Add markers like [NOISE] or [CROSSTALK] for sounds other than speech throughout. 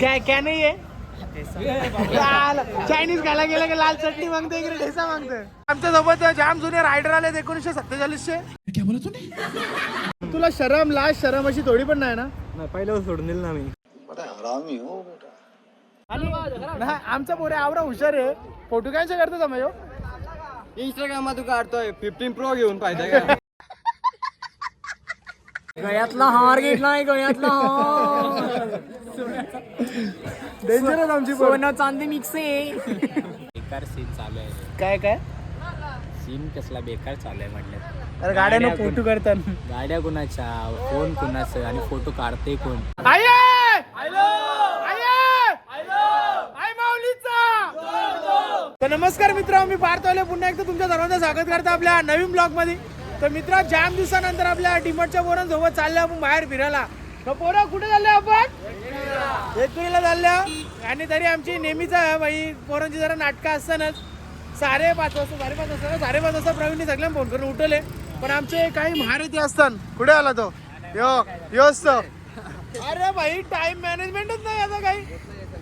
काय काय नाही आहे? चायनीज खायला गेलं की लाल चटणी मागतो इकडे ठेसा मागतो आमच्यासोबत जाम जुने रायडर आले एकोणीसशे सत्तेचाळीस चे तुला शरम लाज शरम अशी थोडी पण नाही ना? पहिलं सोडून दिलं ना मी. नाही, आमचा पोरे आवडा हुशार आहे. फोटो कायचे करतो ह्यो? इंस्टाग्राम तू काढतोय. फिफ्टीन प्रो घेऊन पाहिजे का गळ्यातला हार घेतलाय गळ्यातला हार. डेंजरच आमची पोरं. सोनं चांदी मिक्स आहे. बेकार सीन चालू आहे. काय काय? सीन कसला बेकार चालू आहे म्हटलं. अरे गाड्यानं फोटो करतात गाड्या कुणाच्या फोन कुणाचं आणि फोटो काढते कोण! तर नमस्कार मित्र मी पार्थवले पुन्हा एकदा तुमच्या सर्वांचं स्वागत करतो आपल्या नवीन ब्लॉगमध्ये. तर मित्र जाम दिवसानंतर आपल्या डिमटच्या पोरांसोबत चालल्या आपण बाहेर फिरायला. तर पोरं कुठे चालले आपण? एकवीला चालल्या आणि तरी आमची नेहमीच आहे बाई पोरांची जरा नाटकं असतानाच. साडे पाच वाजता साडेपाच वाजता साडेपाच वाजता प्रवीणने सगळ्यांना फोन करून उठवले. पण आमचे काही महारथी असतात. कुठे आला तो? यो यो असतो. अरे भाई टाइम मॅनेजमेंटच नाही आता काही.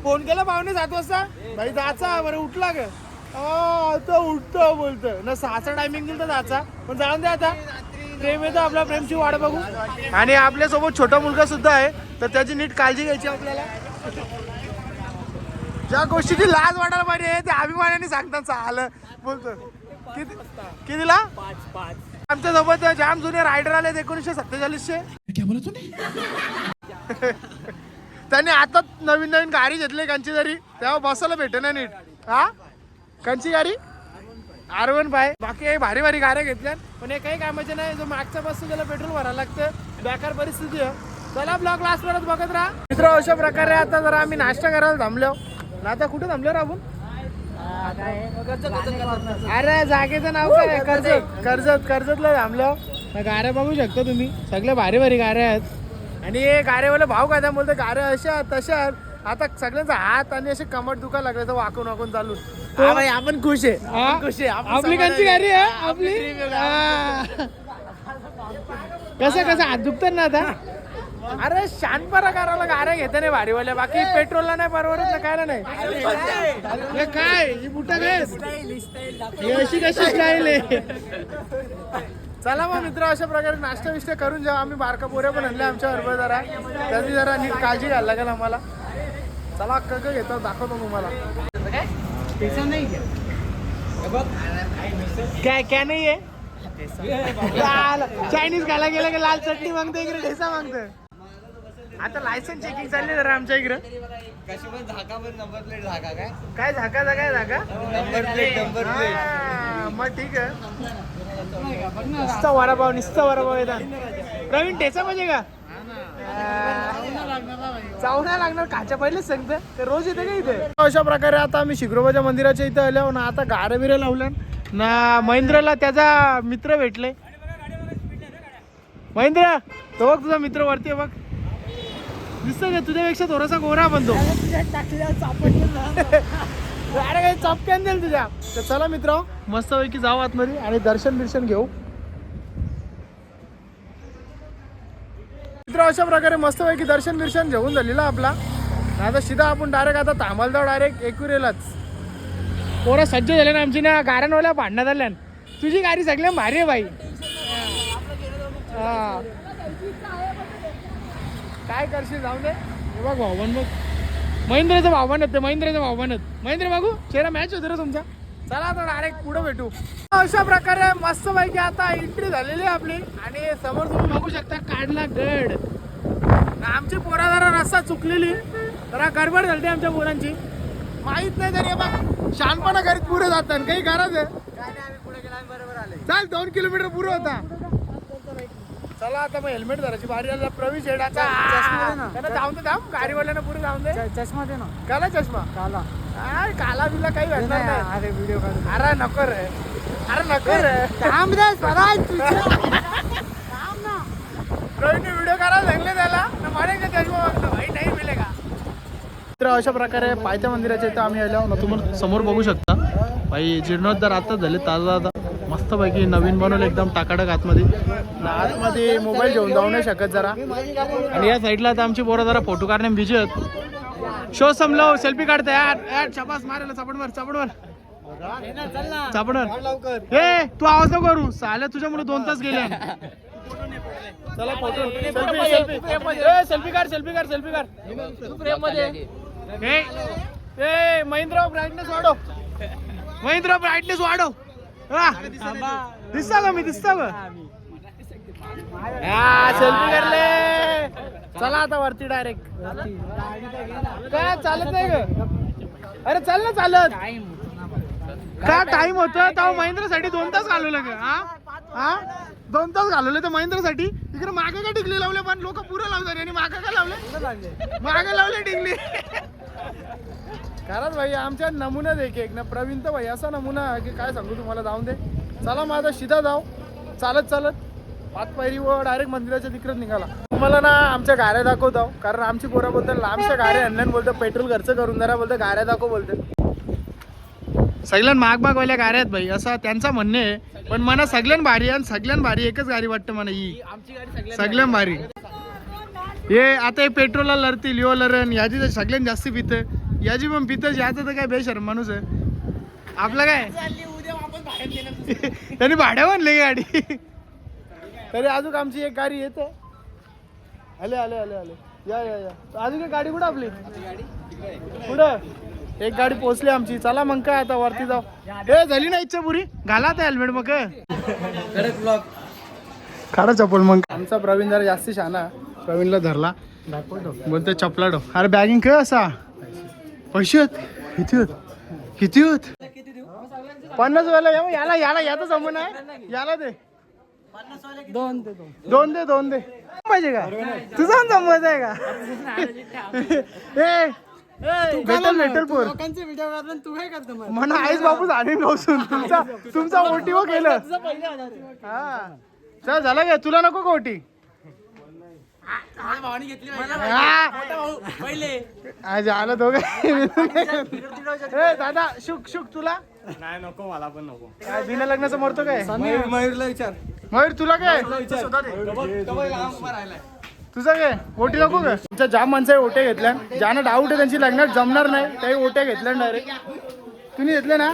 फोन केला पाहुणे सात वाजता. भाई जायचा बरं उठला ग. आता उठतो बोलतो ना सहाचा टायमिंग दिलं तर जाचा पण जाऊन द्या आता. प्रेम येतं आपल्या प्रेमची वाट बघू. आणि आपल्यासोबत छोटा मुलगा सुद्धा आहे. तर त्याची नीट काळजी घ्यायची आपल्याला. ज्या गोष्टीची लाज वाटायला पाहिजे ते अभिमानाने सांगतात आलं बोलतो किती कितीला? आमच्यासोबत जाम जुने रायडर आले एकोणीसशे सत्तेचाळीस चे [LAUGHS] त्यांनी आता नवीन नवीन गाडी घेतली त्यांची तरी तेव्हा बसायला भेटे ना नीट. हा? कंची गाडी? आर वन बाय बाकी काही भारी भारी गाड्या घेतल्या पण हे काही कामाचे नाही जो मागचा बसतो त्याला पेट्रोल भरायला लागतं बेकार परिस्थिती आहे. चला ब्लॉग लास्ट परत बघत राहा. मित्र अशा प्रकारे आता जरा आम्ही नाश्ता करायला थांबलो. ना आता कुठे थांबलो आपण? अरे जागेचं नाव काय? आहे? कर्जत. कर्जत. कर्जतला थांबलो. ना गाड्या बघू शकता तुम्ही. सगळे भारी भारी गाड्या आहेत. आणि हे गाड्यावाले भाव काय बोलतो गाड्या अशा तशा आहेत. आता सगळ्यांचा हात आणि असे कमट दुखा लागले तर वाकून वाकून चालू हा भाई, आपण खुश आहे. आपण खुश आहे. आपण आपली समाधानी कंची गाडी आहे? आपली. हा. कसं कसं? हात दुखतात ना आता? अरे शानपरा करायला गाड्या घेते नाही भारीवाल्या बाकी पेट्रोलला नाही परवडत ना काय नाही. हे काय? ही बुटा ही अशी कशी स्टाईल आहे? चला मग मित्र अशा प्रकारे नाश्ता विष्टा करून जाऊ. आम्ही बारका पोऱ्या पण आणल्या आमच्या बरोबर जरा. त्याची जरा नीट काळजी घ्यायला लागेल आम्हाला. चला कग घेतो. दाखवतो तुम्हाला. काय काय नाही आहे? लाल. चायनीज खायला गेलं की लाल चटणी मागतो इकडे? ठेसा मागतो आता लायसन चेकिंग चालली जरा आमच्या इकडे. कशी पण झाका पण नंबर प्लेट झाका काय काय झाका? काय झाका नंबर प्लेट नंबर प्लेट मग ठीक आहे. नुसता वडापाव नुसता वडापाव येतात. प्रवीण ठेचा म्हणजे का? चावण्या लागणार काच्या पहिलेच सांगतं. रोज येते का इथे? अशा प्रकारे आता आम्ही शिग्रोबाच्या मंदिराच्या इथे आलो ना आता गाड्या बिऱ्या लावल्या ना महेंद्रला त्याचा मित्र भेटले. महेंद्र तो बघ तुझा मित्र वरती आहे बघ. दिसत का? तुझ्यापेक्षा थोडासा गोरा बनतो अरे [LAUGHS] काही चपक्यान देईल तुझ्या. तर चला मित्र मस्तपैकी जाऊ आतमध्ये आणि दर्शन बिर्शन घेऊ. मित्र अशा प्रकारे मस्तपैकी दर्शन बिर्शन घेऊन झालेला आपला. आता सीधा आपण डायरेक्ट आता थांबाल जाऊ डायरेक्ट एकविरेलाच पोरं सज्ज झाले ना आमची ना गाऱ्यांवाल्या भांडण्यात आल्या तुझी गाडी सगळ्या भारी आहे बाई. हा. काय करशील जाऊ दे. हे बघ भाऊबन बघ महेंद्रचं भावमान ते महेंद्रचं भावमान महेंद्र बाबू चेहरा मॅच होते रे तुमचा. चला आता डायरेक्ट पुढे भेटू. अशा प्रकारे मस्त पैकी आता एंट्री झालेली आहे आपली. आणि समोर तुम्ही बघू शकता काढला गड. आमची पोरा जरा रस्ता चुकलेली. जरा गडबड झाली आमच्या पोरांची. माहीत नाही तरी बघ शानपणा करीत पुढे जातात काही गरज आहे? चाल दोन किलोमीटर पुढे होता. चला आता मग हेल्मेट धरायची. बारी आला प्रवेश हेडाचा त्यांना जाऊन दे जाऊ गाडीवाल्यानं पुढे जाऊन दे. चष्मा दे ना. काला चष्मा. काला. काय काला बिला काही भेटणार नाही अरे व्हिडिओ काढ अरे नको रे. अरे नको रे. थांब रे स्वराज प्रवीणने व्हिडिओ करायला सांगले त्याला. ना का चष्मा भाई नाही मिळे का तर अशा प्रकारे पायथ्या मंदिराच्या इथं आम्ही आलो. ना तुम्हाला समोर बघू शकता. भाई जीर्णोद्धार आता झाले ताजा ताजा. मस्त मस्तपैकी नवीन बनवलं एकदम टाकाटक आतमध्ये. आतमध्ये मोबाईल घेऊन जाऊ नाही शकत जरा. आणि या साईडला तर आमची पोरं जरा फोटो काढण्यात बिजी आहेत. शो समलो सेल्फी काढते. यार यार छपास मारायला चापड मार चापड मार चापड मार हे तू आवाज नको करू. साल्या तुझ्यामुळे दोन तास गेले. चला फोटो सेल्फी सेल्फी काढ सेल्फी काढ सेल्फी काढ. हे ए. महिंद्रा ब्राईटनेस वाढव. महिंद्रा ब्राईटनेस वाढव. हा. दिसता का मी दिसता का सेल्फी करले चला आता वरती डायरेक्ट काय चालत नाही ग अरे चल ना चालत. का टाइम होत तेव्हा महिंद्रासाठी दोन तास घालवलं ग हा? हा? दोन तास घालवले तर महिंद्रासाठी? इकडे मागे का टिकली लावले? पण लोक पुरे लावतात आणि मागे का लावले? मागे लावले टिकली. खरंच भाई आमच्या नमुना एक एक. ना प्रवीण तर भाई असा नमुना की काय सांगू तुम्हाला? जाऊन दे. चला मग आता जाऊ. चालत चालत. पाच व डायरेक्ट मंदिराच्या तिकडे निघाला. तुम्हाला ना आमच्या गाड्या दाखवतो. कारण आमची पोरं बोलतात लांबच्या गाड्या आणल्यान बोलतं पेट्रोल खर्च करून जरा बोलतं गाड्या दाखव बोलते सगळ्यात महाग महागवाल्या गाड्या आहेत भाई असं त्यांचं म्हणणे आहे. पण मला सगळ्यात भारी आणि सगळ्यात भारी एकच गाडी वाटतं मला ही. सगळ्यात भारी. हे आता हे पेट्रोलला लढतील यो लरण याची तर सगळ्यात जास्त पितं याची पण पितं याचं तर काय बेशरम माणूस आहे. आपलं काय? [LAUGHS] त्यांनी भाड्या म्हणले गाडी. तरी अजून आमची एक गाडी येते. आले आले आले आले. या या या. अजून एक गाडी कुठं आपली? कुठं? एक गाडी पोहोचली आमची. चला मग काय आता वरती जाऊ. ए झाली ना इच्छा पुरी. घाला आता हेल्मेट मग काढा चप्पल मग. आमचा प्रवीण जरा जास्ती शाना प्रवीणला धरला. बोलतो चपला डो. अरे बॅगिंग काय असा. पैसे होत किती होत किती होत पन्नास वेळेला या याला याला याचा जमून आहे. याला दे. दोन दे दोन दे दोन दे. पाहिजे का? तुझा जमत आहे का? [LAUGHS] ए तू भेटल भेटल पोर लोकांचे व्हिडिओ काढून तू काय करतो मग? म्हणा आईच बापू झाले नसून तुमचा तुमचा ओटी व केलं हा. चल झालं का? तुला नको का ओटी? आज आलं दोघं. ए, दादा शुक शुक तुला? नाही नको मला पण नको. काय बिना लग्नाचं मरतो काय? मयूरला विचार. मयूर तुला काय? तुझं काय? ओटी नको का? तुमच्या जाम माणसं आहे ओटे घेतल्या. ज्यानं डाऊट आहे त्यांची लग्नात जमणार नाही त्याही ओटे घेतल्या डायरेक्ट तुम्ही घेतले ना?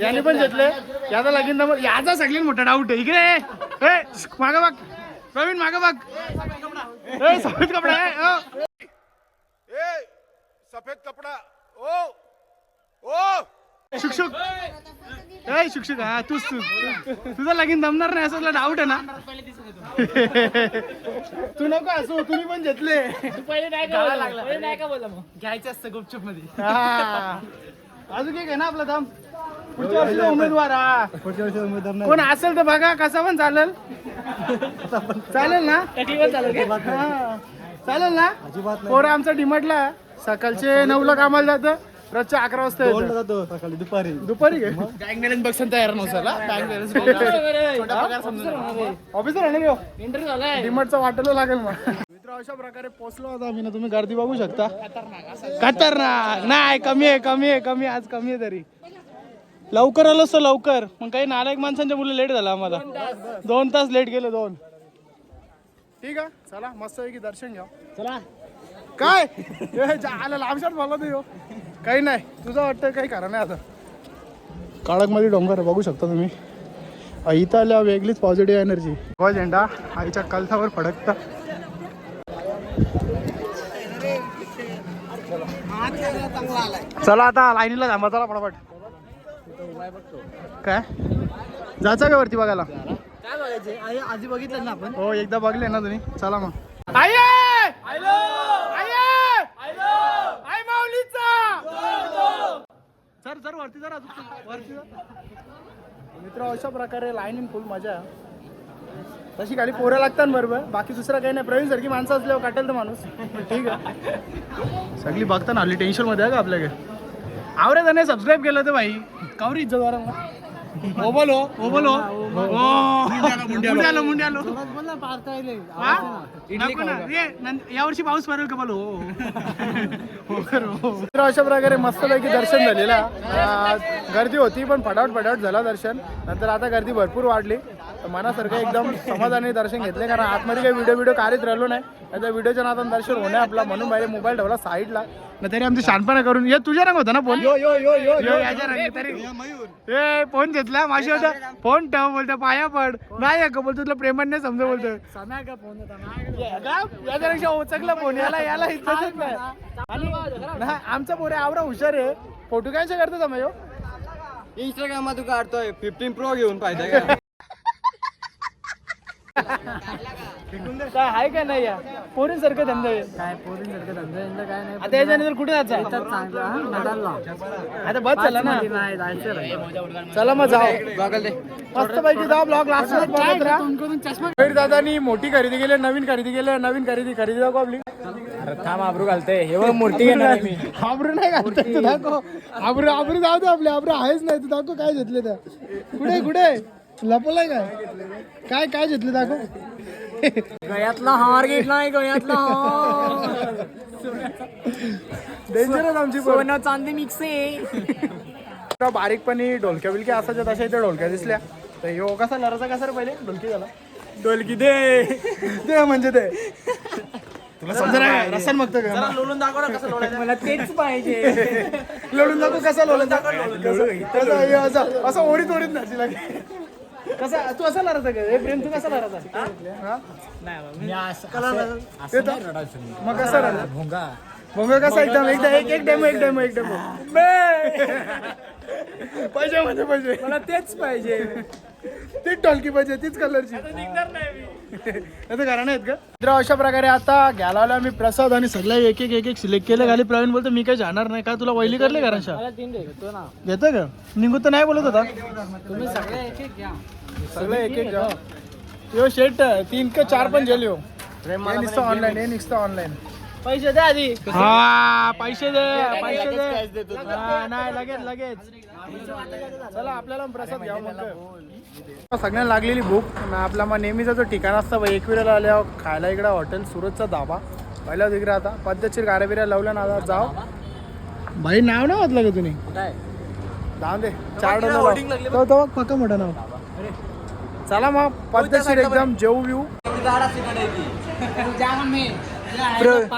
याने पण घेतले. याचा लगीन जमत याचा सगळ्यात मोठा डाऊट आहे. इकडे मागं बघ. प्रवीण मागं बघ. ए, सफेद कपडा. आहे अ. सफेद कपड़ा. ओ. ओ. शुक शुक ए शुक शुक हा तूच तू. तुझं लगीन जमणार नाही असं डाऊट आहे ना. तू नको असो तुम्ही पण घेतले. घ्यायचं असतं गुपचूपमध्ये हा. अजून एक आहे ना आपला दाम? पुढच्या वर्षीचा उमेदवार हा. पुढच्या वर्षी उमेदवार कोण असेल तर बघा कसा पण चालेल. चालेल ना? हा. चालेल ना? पोरं आमचा डिमांडला. सकाळचे नऊला कामाला जातं. रोजच्या अकरा वाजता येतं. जातो. सकाळी दुपारी. दुपारी बँक बॅलन्स बघसान तयार नव्हतं ऑफिसर आहे. ना इंटरव्ह्यू डिमांडचा वाटायला लागेल मग. मित्र अशा प्रकारे पोहोचलो होता आम्ही ना तुम्ही गर्दी बघू शकता. खतरनाक नाही कमी आहे कमी आहे कमी आज कमी आहे तरी. लवकर आलो असतो लवकर. मग काही नालायक माणसांच्या मुलं लेट झाला आम्हाला. दोन तास. लेट गेले दोन. ठीक आहे. चला मस्त की दर्शन घ्या. चला. काय? ए, जा- आलं लांबशात मला तू ह्यो. काही नाही. तुझं वाटतं काही खरं नाही आता. काळकमध्ये डोंगर आहे, बघू शकता तुम्ही. इथं आल्या वेगळीच पॉझिटिव्ह एनर्जी व झेंडा आईच्या कलथावर फडकता. चला आता लाईनीला थांबा चला पटापट काय? जायचं का वरती बघायला? काय बघायचे? आधी बघितलं ना आपण? हो एकदा बघले ना तुम्ही. चला मग. वरती जरा वरती मित्र अशा प्रकारे लाईन फुल मजा. तशी गाडी पोरं लागतात बरोबर. बाकी दुसरं काही नाही. प्रवीण सारखी माणसं असल्यावर हो, काटेल तर माणूस. ठीक आहे. सगळी बघता ना हल्ली टेन्शनमध्ये आहे का आपल्याकडे? आवरे त्याने सबस्क्राईब केलं तर भाई. कावरी इज्जत वारा हो ओबल. हो मुंड्यालो मुंड्यालो. बोल हा? नं- यावर्षी पाऊस पडेल का बोलो? तर अशा प्रकारे मस्तपैकी दर्शन झालेलं गर्दी होती पण फटाफट फटाफट झाला दर्शन. नंतर आता गर्दी भरपूर वाढली. तर मनासारखं एकदम समाधानी दर्शन घेतले कारण आतमध्ये काही व्हिडिओ व्हिडिओ काढत राहिलो नाही. आता व्हिडिओच्या नादान दर्शन होणे आपला म्हणून बाहेर मोबाईल ठेवला साईडला न तरी आमची शानपणा करून ये तुझ्या रंग होता ना फोन यो यो यो यो याच्या रंग तरी. ए फोन घेतला माशी होता फोन ठेव बोलतो पाया पड. नाही का बोलतो तुला प्रेमाने नाही समजा बोलतो. समय का फोन होता याच्यापेक्षा ओचकला फोन याला याला इज्जतच नाही. आणि आमचा पोरे आवरा हुशार आहे. फोटो कायचे करतो तुम्ही हो इंस्टाग्राम मधून काढतोय. फिफ्टीन प्रो घेऊन पाहिजे का [LAUGHS] काय आहे का नाही या? पोरींसारखं धंदा. आहे काय पोरींसारखं धंदा यंदा काय नाही. आता याच्यानंतर कुठे जायचं? चांगलं हा, आता बस चला ना? मध्ये नाही जायचं रे. चला मग जाऊ. बघाल ते मस्त पैकी जाऊ ब्लॉग लास्ट दादानी मोठी खरेदी केली नवीन खरेदी केली नवीन खरेदी खरेदी दाखव आपली. अरे थांब आबरू घालते. हे बघ मूर्ती घेणार मी. [LAUGHS] आबरू नाही घालत तू दाखव. आबरू आबरू जाऊ दे आपले आबरू आहेच नाही तू दाखव काय घेतले त्या कुठे कुठे? लपलाय काय? काय काय घेतले दाखव. गळ्यातला हार घेतलाय गळ्यातला हार. डेंजरच आमची पोरं. सोनं चांदी मिक्स आहे. बारीकपणी ढोलक्या बिलक्या असायच्या तशा इथे ढोलक्या दिसल्या. तर ह्यो कसा लराचा कसा रे पहिले? ढोलकी झाला. ढोलकी दे. दे म्हणजे ते तुला समजा नाही. का लोळून दाखव ना कसं लोळायचं मला तेच पाहिजे. लोळून दाखव कसं कसं हे असं असं ओढीत ओढीत नाची लागे कसा तू असा लढायचा का? प्रेम तू कसा? येतो? मग कसा लढायचा भोंगा. मग कसा एकदम एकदा एक एक डेमो एक डेमो एक डेमो पाहिजे म्हणजे पाहिजे मला तेच पाहिजे. तीच टॉलकी पाहिजे तीच कलरची. आता घराणे [LAUGHS] आहेत का? मित्र अशा प्रकारे आता घ्यायला आलो आम्ही प्रसाद आणि सगळ्या एक एक एक एक सिलेक्ट केलं. खाली प्रवीण बोलतो मी काही जाणार नाही. का तुला वैली करले घरांशा घेतो का? निघू तर नाही बोलत होता. तुम्ही सगळे एक एक घ्या. सगळे एक एक यो शेट तीन का चार पण जेल यो हे नुसतं ऑनलाईन हे नुसतं ऑनलाईन पैसे द्या आधी. हा पैसे दे पैसे दे. हा, नाही लगेच लगेच. चला आपल्याला प्रसाद घ्या मग सगळ्यांना लागलेली भूक. आणि आपला मग नेहमीचा जो ठिकाण असतं एक वेळेला आल्यावर खायला इकडे हॉटेल सुरतचा धाबा. पहिला तिकडे आता पद्धतशीर गाड्या बिऱ्या लावल्या ना आता जाव. भाई नाव नाही वाचलं का तुम्ही जाऊ दे. चार डोला तो तो पक्का मोठं नाव. चला मग पद्धतशीर एकदम जेऊ बिऊ प्र-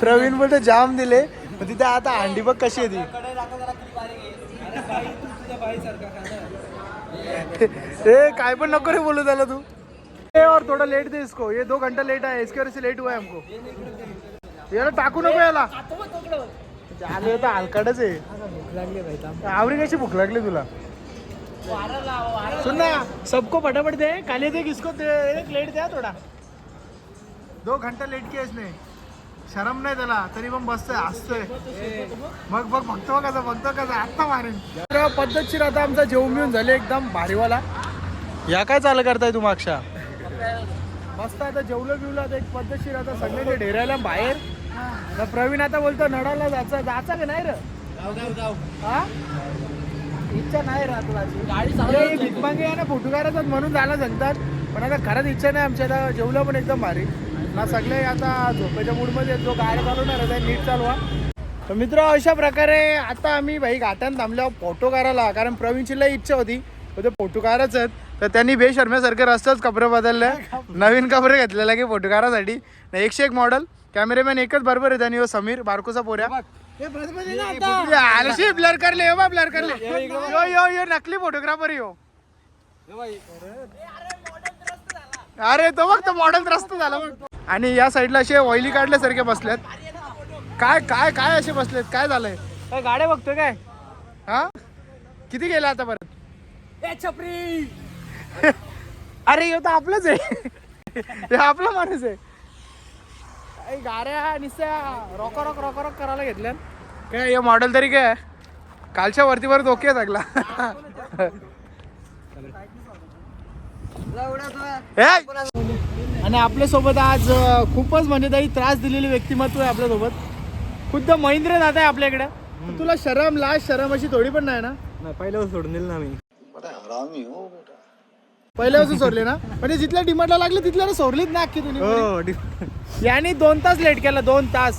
प्रवीण बोलतो जाम दिले मग तिथे आता अंडी बघ कशी आहे ती. [LAUGHS] ए काय पण नको रे बोलू त्याला तू. ए और थोड़ा लेट दे इसको. ये दो घंटा लेट है इसके वजह से लेट हुआ है हमको. याला टाकू नको याला. आले तर हलकटच आहे. आवरी कशी भूक लागली तुला? सुन ना सबको फटाफट दे खाली दे किसको दे एक लेट द्या थोडा. दो घंटा लेट किया इसने. शरम नाही त्याला तरी पण बसतोय हसतोय मग बघ बघतो कसा बघतो कसा आत्ता मारेन. तर पद्धतशीर आता आमचा जेवण मिळून झाले एकदम भारीवाला. या काय चालू करताय तू मागच्या मस्त आता जेवलं बिवलं आता एक पद्धतशीर आता सगळे ढेरायला बाहेर. तर प्रवीण आता बोलतो नडाला जायचं. जायचं का नाही रे? हा? इच्छा नाही राहत गाडी भिकमागे आहे ना फोटो काढतात म्हणून जायला सांगतात पण आता खरंच इच्छा नाही आमच्या आता जेवलं पण एकदम भारी. ना सगळे आता झोपेच्या मूडमध्ये. जो गाड्या चालवणार आहे नीट चालवा. तर मित्र अशा प्रकारे आता आम्ही भाई घाटान थांबल्यावर फोटो काढायला. कारण प्रवीणची लई इच्छा होती. ते फोटो काढायच आहेत. तर त्यांनी बेशर्म्यासारखे रस्ताच कपडे बदलले. नवीन कपडे घेतलेले की फोटो काढायसाठी एकशे एक मॉडेल कॅमेरामॅन एकच बरोबर आहे. त्यांनी समीर बारकोचा पोऱ्या. आलशी ब्लर करले हो बा ब्लर करले यो यो यो नकली फोटोग्राफर यो. अरे तो बघ तो मॉडेल त्रस्त झाला बघ. आणि या साईडला असे ऑइली काढल्यासारखे बसल्यात काय काय काय असे बसलेत? काय झालंय? गाड्या बघतोय काय? हा? किती गेला आता परत? छपरी! [LAUGHS] अरे यो तर आपलंच आहे. [LAUGHS] हे आपला माणूस आहे. काही गाड्या निस्त्या रॉक रॉक रॉक रॉक करायला घेतल्या काय हे मॉडेल तरी काय? कालच्या वरतीवर धोके सगला आणि आपल्यासोबत आज अं, खूपच म्हणजे काही त्रास दिलेली व्यक्तिमत्व आहे आपल्यासोबत खुद्द महेंद्र दादा आहे आपल्याकडे. तुला शरम लाज शरम अशी थोडी पण नाही ना? पहिल्यावर सोडून दिलं ना मी. पहिल्यापासून सोडले ना? म्हणजे जिथल्या डिमांडला लागले तिथल्या सोडलीच ना अख्खी तुम्ही याने दोन तास लेट केला दोन तास.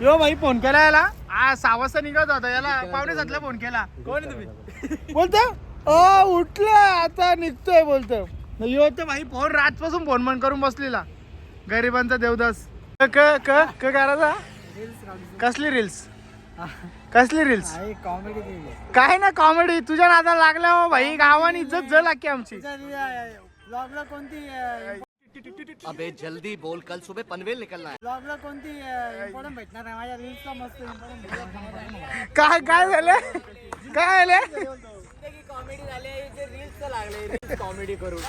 यो भाई फोन केला याला? आ सहा वाजता निघत होता याला पावणे सातला फोन केला. कोण आहे तुम्ही? बोलतो? अ उठलं आता निघतोय बोलतो. यो तर भाई फोन रातपासून फोन मन करून बसलेला. गरिबांचा देवदास. क क क क करायचा? कसली रील्स कसली रील्स कॉमेडी काय ना कॉमेडी तुझ्या नादाला लागल्या हो भाई. गावाने इज्जत जल की आमची. ब्लॉगला कोणती अबे जल्दी बोल कल सुबह पनवेल निकलना है। ब्लॉगला कोणती इम्पॉर्टंट भेटणार आहे? माझ्या रील्सला मस्त इम्पॉर्टंट काय काय झालं काय झालं कॉमेडी झाली लागले कॉमेडी करून.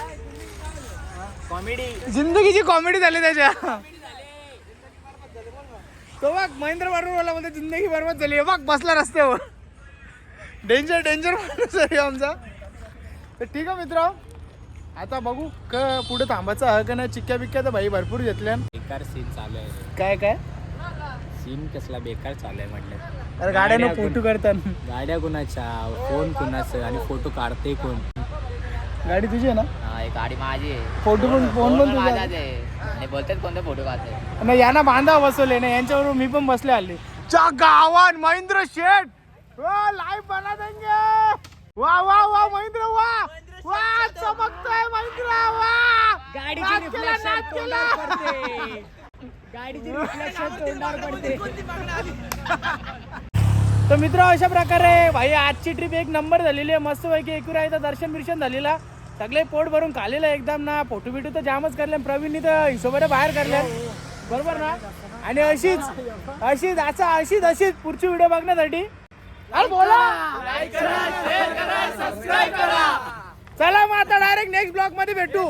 कॉमेडी जिंदगीची कॉमेडी झाली त्याच्या. तो बघ महेंद्र बरोबर बोलते जिंदगी बरोबर झाली. बघ बसला रस्त्यावर. डेंजर डेंजर माणूस आहे आमचा. तर ठीक आहे मित्र आता बघू क पुढे थांबायचं आहे का नाही. चिक्क्या बिक्क्या तर भाई भरपूर घेतल्या बेकार सीन चालू आहे. काय काय? सीन कसला बेकार चालू आहे म्हटलं. अरे गाड्यानं गाड्या फोटो करतात गाड्या कुणाच्या? फोन कुणाचं? आणि फोटो काढते कोण? गाडी तुझी आहे ना? हा एक गाडी माझी आहे. फोटो पण फोन पण तुझा आहे. आणि बोलतात कोणते फोटो काढते नाही यांना बांधा बसवले ना यांच्यावरून मी पण बसले आले च्या गावान महेंद्र शेठ. लाईव्ह बना देंगे. वा वा वा महेंद्र वा. वा चमकतोय महेंद्र वा. गाडीची नाच केला, reflection नाच केला. तोंडावर पडते. गाडीची रिफ्लेक्शन तोंडावर पडते. तर मित्र अशा प्रकारे भाई आजची ट्रिप एक नंबर झालेली आहे. मस्त पैकी एकूरायचं दर्शन बिर्शन झालेला. सगळे पोट भरून खालेलं एकदम ना. फोटो बिटू तर जामच करले. प्रवीणनी तर हिशोबाने बाहेर करले बरोबर ना? आणि अशीच अशीच असा अशीच अशीच पुढची व्हिडिओ बघण्यासाठी. अरे बोला! चला मग आता डायरेक्ट नेक्स्ट ब्लॉगमध्ये भेटू.